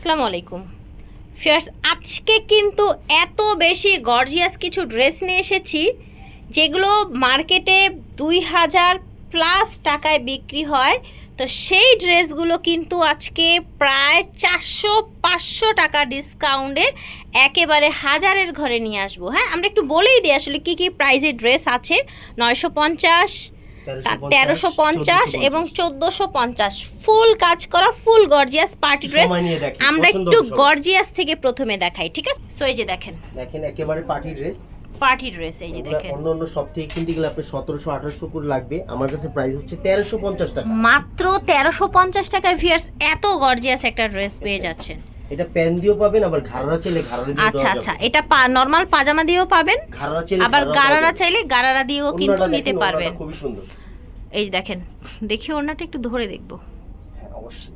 আসসালামু আলাইকুম। ফিয়ার্স, আজকে কিন্তু এত বেশি গর্জিয়াস কিছু ড্রেস নিয়ে এসেছি, যেগুলো মার্কেটে দুই হাজার প্লাস টাকায় বিক্রি হয়। তো সেই ড্রেসগুলো কিন্তু আজকে প্রায় চারশো পাঁচশো টাকা ডিসকাউন্টে একেবারে হাজারের ঘরে নিয়ে আসব। হ্যাঁ আমরা একটু বলেই দিই আসলে কী কী প্রাইজের ড্রেস আছে। নয়শো পঞ্চাশ তেরোশো পঞ্চাশ এবং চোদ্দোশো পঞ্চাশ। ফুল কাজ করা ফুল গর্জিয়াস পার্টি ড্রেস আমরা একটু গর্জিয়াস থেকে প্রথমে দেখাই ঠিক আছে? সো এই যে দেখেন। দেখেন একেবারে পার্টি ড্রেস পার্টি ড্রেস এই যে দেখেন। অন্য অন্য সব থেকে কিনতে গেলে আপনি সতেরোশো আঠারোশো করে লাগবে। আমার কাছে প্রাইস হচ্ছে তেরোশো পঞ্চাশ টাকা। মাত্র তেরোশো পঞ্চাশ টাকায় ভিয়ার্স এত গর্জিয়াস একটা ড্রেস পেয়ে যাচ্ছেন। এটা প্যান দিয়েও পাবেন আবার ঘাড়রা চাইলে ঘাড়রা দিয়ে আচ্ছা আচ্ছা। এটা নর্মাল পাজামা দিয়েও পাবেন ঘাড়রা চাইলে আবার গারারা চাইলে গারারা দিয়েও কিন্তু নিতে পারবেন। খুবই সুন্দর। এই দেখেন দেখি ওড়নাটা একটু ধরে দেখব। হ্যাঁ অবশ্যই।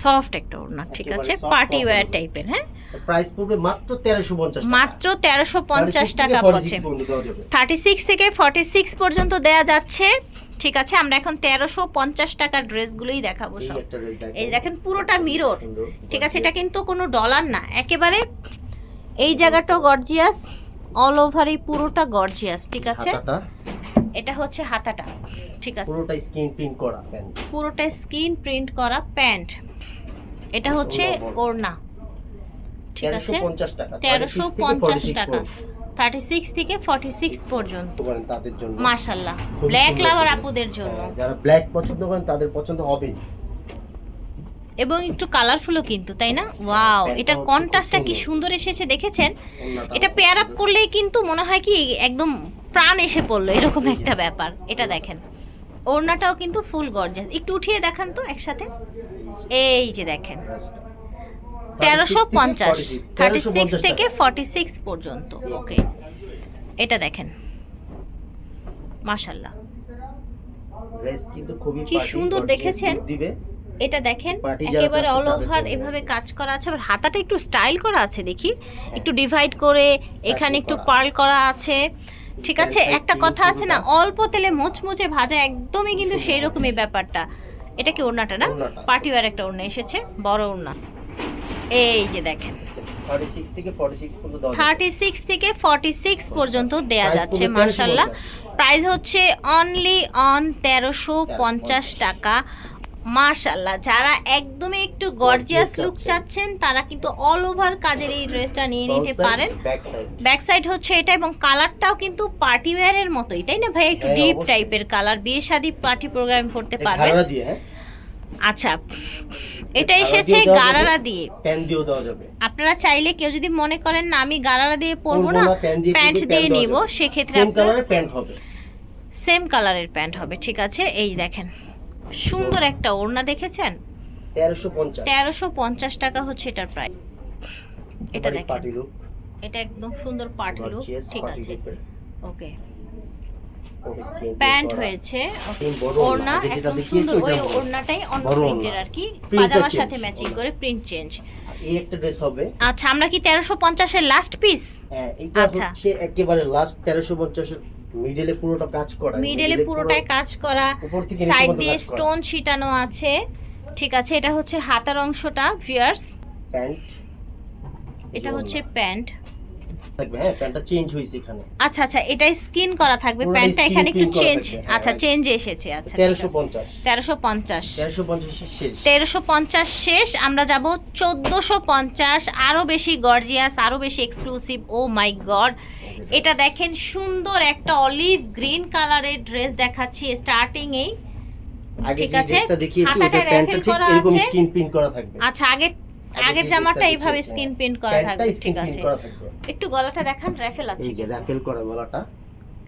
সফট একটা ওড়না ঠিক আছে? পার্টি ওয়্যার টাইপের হ্যাঁ? প্রাইস পড়বে মাত্র তেরোশো পঞ্চাশ মাত্র তেরোশো পঞ্চাশ টাকা পড়ছে। থার্টি সিক্স থেকে ফর্টি সিক্স পর্যন্ত দেয়া যাচ্ছে। ঠিক আছে আমরা এখন তেরোশো পঞ্চাশ টাকার ড্রেসগুলোই দেখাবো সব। এই দেখেন পুরোটা মিরর ঠিক আছে এটা কিন্তু কোনো ডলার না। একেবারে এই জায়গাটাও গর্জিয়াস অল ওভার এই পুরোটা গর্জিয়াস ঠিক আছে? এটা হচ্ছে হাতাটা ঠিক আছে? পুরোটা স্ক্রিন প্রিন্ট করা প্যান পুরোটা স্ক্রিন প্রিন্ট করা প্যান্ট। এটা হচ্ছে ওড়না। ঠিক আছে? তেরোশো পঞ্চাশ টাকা থার্টি সিক্স থেকে ফর্টি সিক্স পর্যন্ত। তাদের জন্য। মাশাল্লাহ ব্ল্যাক লাভার। আপুদের জন্য। হ্যাঁ, যারা ব্ল্যাক পছন্দ করেন তাদের পছন্দ হবেই এবং একটু কালারফুলও কিন্তু তাই না? ওয়াও এটার কন্ট্রাস্টটা কি সুন্দর। সুন্দর এসেছে দেখেছেন? এটা পেয়ার আপ করলেই কিন্তু মনে হয় কি একদম প্রাণ এসে পড়ল এরকম একটা ব্যাপার। এটা দেখেন। ওড়নাটাও কিন্তু ফুল গর্জাস একটু উঠিয়ে দেখান তো একসাথে। এই যে দেখেন। তেরোশো পঞ্চাশ থার্টি সিক্স থেকে ফর্টি সিক্স পর্যন্ত ওকে এটা দেখেন। মাশাল্লাহ কি সুন্দর দেখেছেন? এটা দেখেন একেবারে অল ওভার এভাবে কাজ করা আছে আবার হাতাটা একটু স্টাইল করা আছে দেখি। একটু ডিভাইড করে এখানে একটু। পার্ল করা আছে ঠিক আছে? একটা কথা আছে না অল্প তেলে মুচমুচে ভাজা একদমই কিন্তু সেই রকমই ব্যাপারটা। এটা কি ওড়নাটা না? ওড়নাটা। পার্টি ওয়ার একটা ওড়না এসেছে বড় ওড়না। এই যে দেখেন। 36 থেকে 46 পর্যন্ত থেকে পর্যন্ত দেয়া যাচ্ছে মার্শাল্লাহ প্রাইস হচ্ছে অনলি অন তেরোশো পঞ্চাশ টাকা। মার্শাল্লাহ যারা একদমই একটু গর্জিয়াস লুক চাচ্ছেন। তারা কিন্তু অল ওভার কাজের এই ড্রেসটা নিয়ে নিতে পারেন। ব্যাক সাইড হচ্ছে এটা এবং কালারটাও কিন্তু পার্টি ওয়্যারের মতোই তাই না ভাই? একটু হ্যাঁ, ডিপ টাইপের কালার বিয়ে শাদী পার্টি প্রোগ্রাম করতে পারবেন। হ্যাঁ? আচ্ছা এটা এসেছে গারারা দিয়ে। প্যান দিয়েও দেওয়া যাবে। আপনারা চাইলে কেউ যদি মনে করেন না আমি গারারা দিয়ে পরবো না প্যান্ট দিয়ে নিব। সেক্ষেত্রে আপনারা colour প্যান্ট হবে। সেম কালারের প্যান্ট হবে ঠিক আছে? এই দেখেন সুন্দর একটা ওড়না দেখেছেন? 1350 তেরোশো পঞ্চাশ টাকা হচ্ছে এটার প্রাইস এটা দেখেন। এটা একদম সুন্দর পার্টি লুক ঠিক আছে? ওকে। প্যান্ট হয়েছে ওড়না একদম সুন্দর ওই ওড়নাটাই অন্য প্রিন্টের আর কি পাজামার সাথে ম্যাচিং করে প্রিন্ট চেঞ্জ এই একটা ড্রেস হবে। আচ্ছা আমরা কি তেরোশো পঞ্চাশের লাস্ট পিস হ্যাঁ, এইটা আচ্ছা। হচ্ছে একেবারে লাস্ট 1350 এর মিডলে পুরোটা কাজ করা। মিডলে পুরোটাই কাজ করা। সাইড দিয়ে স্টোন ছিটানো আছে। ঠিক আছে এটা হচ্ছে হাতার অংশটা ভিয়ার্স প্যান্ট এটা হচ্ছে প্যান্ট থাকবে হ্যাঁ প্যান্টটা চেঞ্জ হয়েছে এখানে। আচ্ছা আচ্ছা এটাই স্কিন করা থাকবে প্যান্টটা এখানে একটু চেঞ্জ হ্যাঁ, আচ্ছা চেঞ্জ এসেছে আচ্ছা তেরোশো পঞ্চাশ। তেরোশো পঞ্চাশ। তেরোশো পঞ্চাশ শেষ। তেরোশো পঞ্চাশ শেষ আমরা যাব চোদ্দোশো পঞ্চাশ আরও বেশি গর্জিয়াস আরও বেশি এক্সক্লুসিভ ও মাই গড এটা দেখেন সুন্দর একটা অলিভ গ্রিন কালারের ড্রেস দেখাচ্ছি স্টার্টিং এই। ঠিক আছে, দেখিয়েছি প্যান্টটা ঠিক করা এরকম আছে। স্কিন প্রিন্ট করা থাকবে। আচ্ছা আগে আগের জামাটা এইভাবে স্কিন। প্রিন্ট করা থাকবে ঠিক আছে। একটু গলাটা দেখান র্যাফেল আছে এই যে রাফেল করা গলাটা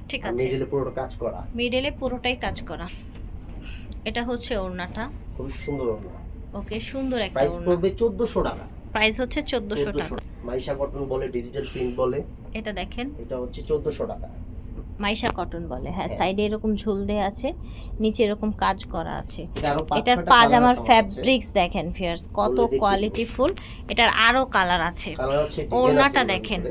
ঠিক আছে। মিডলে পুরোটা কাজ করা। মিডলে পুরোটাই কাজ করা। এটা হচ্ছে ওড়নাটা। খুব সুন্দর ওড়না। ওকে সুন্দর একটা প্রাইস পড়বে চোদ্দশো টাকা। প্রাইস হচ্ছে চোদ্দোশো টাকা। মাইশা কটন বলে ডিজিটাল প্রিন্ট বলে। এটা দেখেন। এটা হচ্ছে চোদ্দশো টাকা। মাইশা কটন বলে। হ্যাঁ হ্যাঁ। সাইডে এরকম ঝুল দেয়া আছে নিচে এরকম কাজ করা আছে। এটার পাজামার ফ্যাব্রিক্স দেখেন ফিয়ার্স কত কোয়ালিটি ফুল। এটার আরও কালার আছে। ওড়নাটা দেখেন।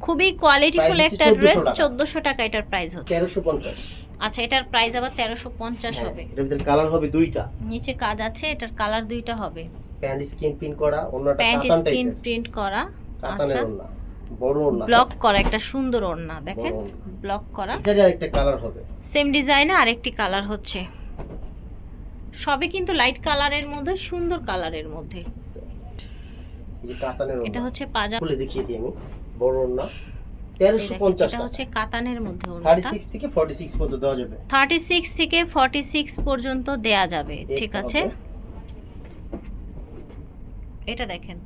খুবই কোয়ালিটিফুল একটা ড্রেস 1400 টাকা। চোদ্দশো টাকা এটার প্রাইস হচ্ছে। তেরোশো পঞ্চাশ। আচ্ছা এটার প্রাইস আবার তেরোশো পঞ্চাশ হ্যাঁ, হবে। এটার ভিতরে কালার হবে দুইটা। নিচে কাজ আছে এটার কালার দুইটা হবে। প্যান্ট স্ক্রিন প্রিন্ট করা অন্যটা প্যান্ট স্ক্রিন টাইপের প্রিন্ট করা আচ্ছা। বড় ব্লক করা একটা সুন্দর ওড়না দেখেন? ব্লক করা। এটারই আরেকটা কালার হবে। সেম ডিজাইনে আরেকটি কালার হচ্ছে। সবই কিন্তু লাইট কালারের মধ্যে সুন্দর কালারের মধ্যে। যে কাতানের এটা হচ্ছে পাজা খুলে দেখিয়ে দিই আমি। বড় পঞ্চাশ এটা হচ্ছে কাতানের মধ্যে থার্টি ওড়নাটা। সিক্স থেকে ফর্টি সিক্স পর্যন্ত দেওয়া থেকে পর্যন্ত দেয়া যাবে ঠিক আছে? এটা দেখেন।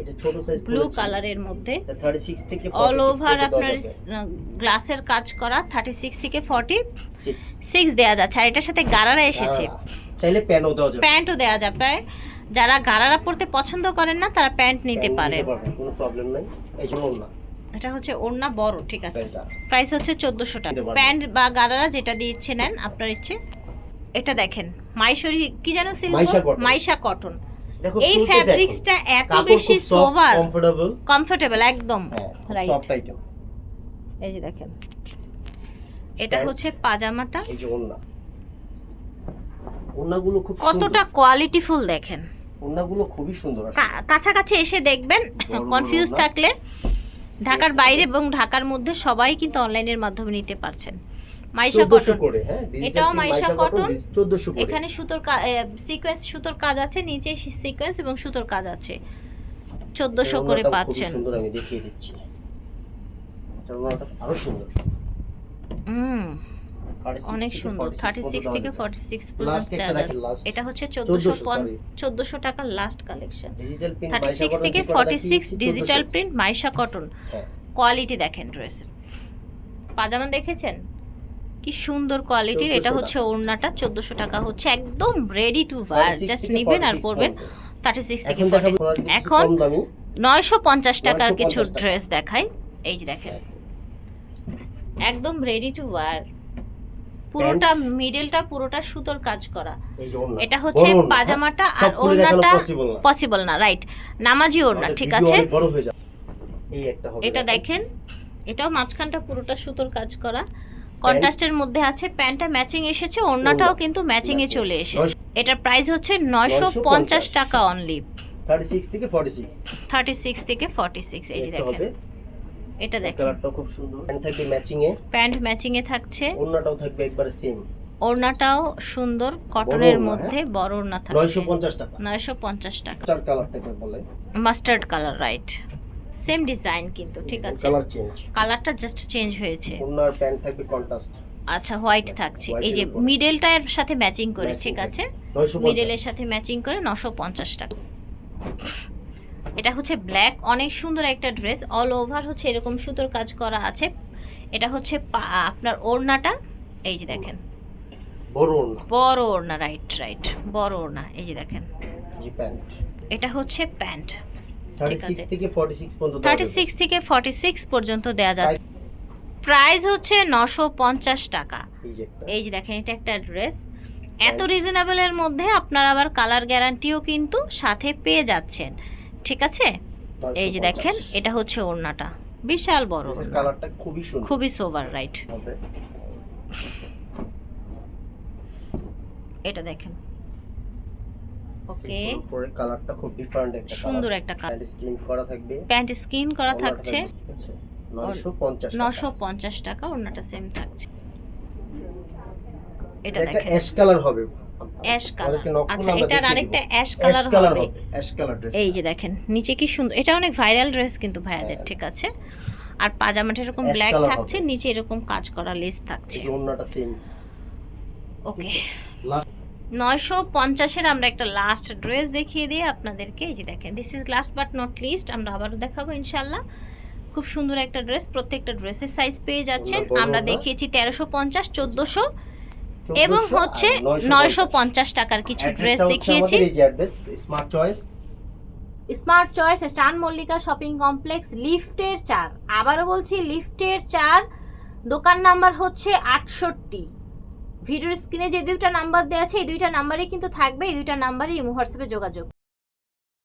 এটা ছোট সাইজ ব্লু কালারের মধ্যে। থার্টি সিক্স থেকে অল ওভার আপনার গ্লাসের কাজ করা থার্টি সিক্স থেকে ফর্টি সিক্স সিক্স দেওয়া যাচ্ছে। আর এটার সাথে গারারা এসেছে। চাইলে প্যানও দেওয়া যাবে। প্যান্টও দেওয়া যাবে। যারা গারারা পরতে পছন্দ করেন না তারা প্যান্ট নিতে পারে কোনো প্রবলেম নাই। এই জন্য না এটা হচ্ছে ওড়না বড় ঠিক আছে। প্রাইস হচ্ছে চোদ্দোশো টাকা। প্যান্ট বা গারারা যেটা দিয়ে ইচ্ছে নেন আপনার ইচ্ছে। এটা দেখেন মাইশরি কি যেন সিল্ক মাইশা কটন এই ফ্যাব্রিক্সটা এত বেশি সোভার comfortable, কমফোর্টেবল একদম। হ্যাঁ, রাইট soft item। এই যে দেখেন। এটা হচ্ছে পাজামাটা। এই যে ওড়না। ওড়নাগুলো খুব কতটা কোয়ালিটিফুল দেখেন। ওড়নাগুলো খুবই সুন্দর। কাছাকাছি এসে দেখবেন। কনফিউজ থাকলে। ঢাকার বাইরে এবং ঢাকার মধ্যে সবাই কিন্তু অনলাইনের মাধ্যমে নিতে পারছেন। মাইশা কটন হ্যাঁ, এটাও মাইশা মাইশা cotton। 1400 করে। এখানে সুতোর সিকোয়েন্স সুতোর কাজ আছে নিচে সিকোয়েন্স এবং সুতোর কাজ আছে চোদ্দশো করে পাচ্ছেন সুন্দর, আমি দেখিয়ে দিচ্ছি। আরও সুন্দর। হুম অনেক সুন্দর থার্টি সিক্স থেকে ফর্টি সিক্স পর্যন্ত। এটা হচ্ছে চোদ্দশো 1400, sorry। চোদ্দশো টাকার লাস্ট কালেকশন থার্টি সিক্স থেকে forty six digital print Maisha cotton হ্যাঁ। কোয়ালিটি দেখেন ড্রেসের পাজামা দেখেছেন কি সুন্দর কোয়ালিটির এটা হচ্ছে ওড়নাটা চোদ্দশো টাকা হচ্ছে একদম রেডি টু ওয়ার জাস্ট নিবেন আর 46 পরবেন থার্টি সিক্স থেকে এখন 40 দেখাবো কিছু এখন কম দামি নয়শো পঞ্চাশ টাকার কিছু ড্রেস দেখাই। এই যে দেখেন। একদম রেডি টু ওয়ার পুরোটা মিডলটা পুরোটা সুতোর কাজ করা। এটা হচ্ছে পাজামাটা আর ওড়নাটা পসিবল না। রাইট নামাজি ওড়না ঠিক আছে? হয়ে এটা দেখেন। এটাও মাঝখানটা পুরোটা সুতোর কাজ করা। কন্ট্রাস্টের মধ্যে আছে প্যান্টটা ম্যাচিং এসেছে ওড়নাটাও কিন্তু ম্যাচিং এ চলে এসেছে। এটার প্রাইস হচ্ছে নয়শো পঞ্চাশ টাকা অনলি 36 থেকে 46 থার্টি সিক্স থেকে ফর্টি সিক্স এই দেখেন। এটা দেখেন। কালারটাও খুব সুন্দর। প্যান্ট থাকবে ম্যাচিং এ। প্যান্ট ম্যাচিং এ থাকছে। ওড়নাটাও থাকবে একবারে সেম ওড়নাটাও সুন্দর কটনের ওড়না, মধ্যে বড় ওড়না থাকছে। 950 টাকা। নয়শো পঞ্চাশ টাকা। চার কালারটাকে বলে। Mustard colour right same design কিন্তু ঠিক আছে। কালার চেঞ্জ কালারটা জাস্ট চেঞ্জ হয়েছে। ওড়নার প্যান্ট থাকবে কন্ট্রাস্ট আচ্ছা হোয়াইট থাকছে। এই যে। মিডলটার সাথে ম্যাচিং করে ঠিক আছে? 950 মিডলের সাথে ম্যাচিং করে নশো পঞ্চাশ টাকা। এটা হচ্ছে ব্ল্যাক অনেক সুন্দর একটা ড্রেস অল ওভার হচ্ছে এরকম সুতোর কাজ করা আছে। এটা হচ্ছে আপনার ওড়নাটা এই যে দেখেন। বড় ওড়না। রাইট রাইট বড় ওড়না এই যে দেখেন। এটা হচ্ছে প্যান্ট 36 থেকে 46 পর্যন্ত দেওয়া থার্টি সিক্স থেকে ফর্টি সিক্স পর্যন্ত দেওয়া যাবে। প্রাইস হচ্ছে নশো পঞ্চাশ টাকা। এই যে একটা। এই যে দেখেন এটা একটা ড্রেস এত রিজনেবলের মধ্যে আপনার আবার কালার গ্যারান্টিও কিন্তু সাথে পেয়ে যাচ্ছেন। ঠিক আছে? এই যে দেখেন এটা হচ্ছে ওড়নাটা। বিশাল বড় কালারটা খুবই সুন্দর। খুবই সোভার রাইট এটা দেখেন। ওকে? Simple কালারটা খুব ডিফারেন্ট একটা সুন্দর একটা কালার প্যান্ট স্ক্রিন করা থাকবে। প্যান্ট স্কিন করা থাকছে। আচ্ছা, 950 টাকা। ওড়নাটা সেম থাকছে। এটা দেখেন। অ্যাশ কালার হবে। অ্যাশ কালার আচ্ছা এটার আরেকটা অ্যাশ কালার হবে। অ্যাশ কালার ড্রেস এই যে দেখেন নিচে কি সুন্দর। এটা অনেক ভাইরাল ড্রেস কিন্তু ভাইয়াদের হ্যাঁ। ঠিক আছে? আর পাজামাটা এরকম ব্ল্যাক থাকছে নিচে এরকম কাজ করা লেস থাকছে। ওকে। নয়শো পঞ্চাশের আমরা একটা লাস্ট ড্রেস দেখিয়ে দিই আপনাদেরকে এই যে দেখেন this is last but not least আমরা আবারও দেখাবো ইনশাল্লাহ খুব সুন্দর একটা ড্রেস প্রত্যেকটা ড্রেসের সাইজ পেয়ে যাচ্ছেন। আমরা দেখিয়েছি তেরোশো পঞ্চাশ চোদ্দোশো। এবং হচ্ছে নয়শো পঞ্চাশ। টাকার কিছু ড্রেস দেখিয়েছি। স্মার্ট চয়েস স্মার্ট চয়েস স্টান মল্লিকা শপিং কমপ্লেক্স লিফটের চার আবারও বলছি লিফটের চার দোকান নাম্বার হচ্ছে আটষট্টি। ভিডিওর স্ক্রিনে যে দুইটা নাম্বার দেওয়া আছে, এই দুইটা নাম্বারই কিন্তু থাকবে, এই দুইটা নাম্বারই হোয়াটসঅ্যাপে যোগাযোগ।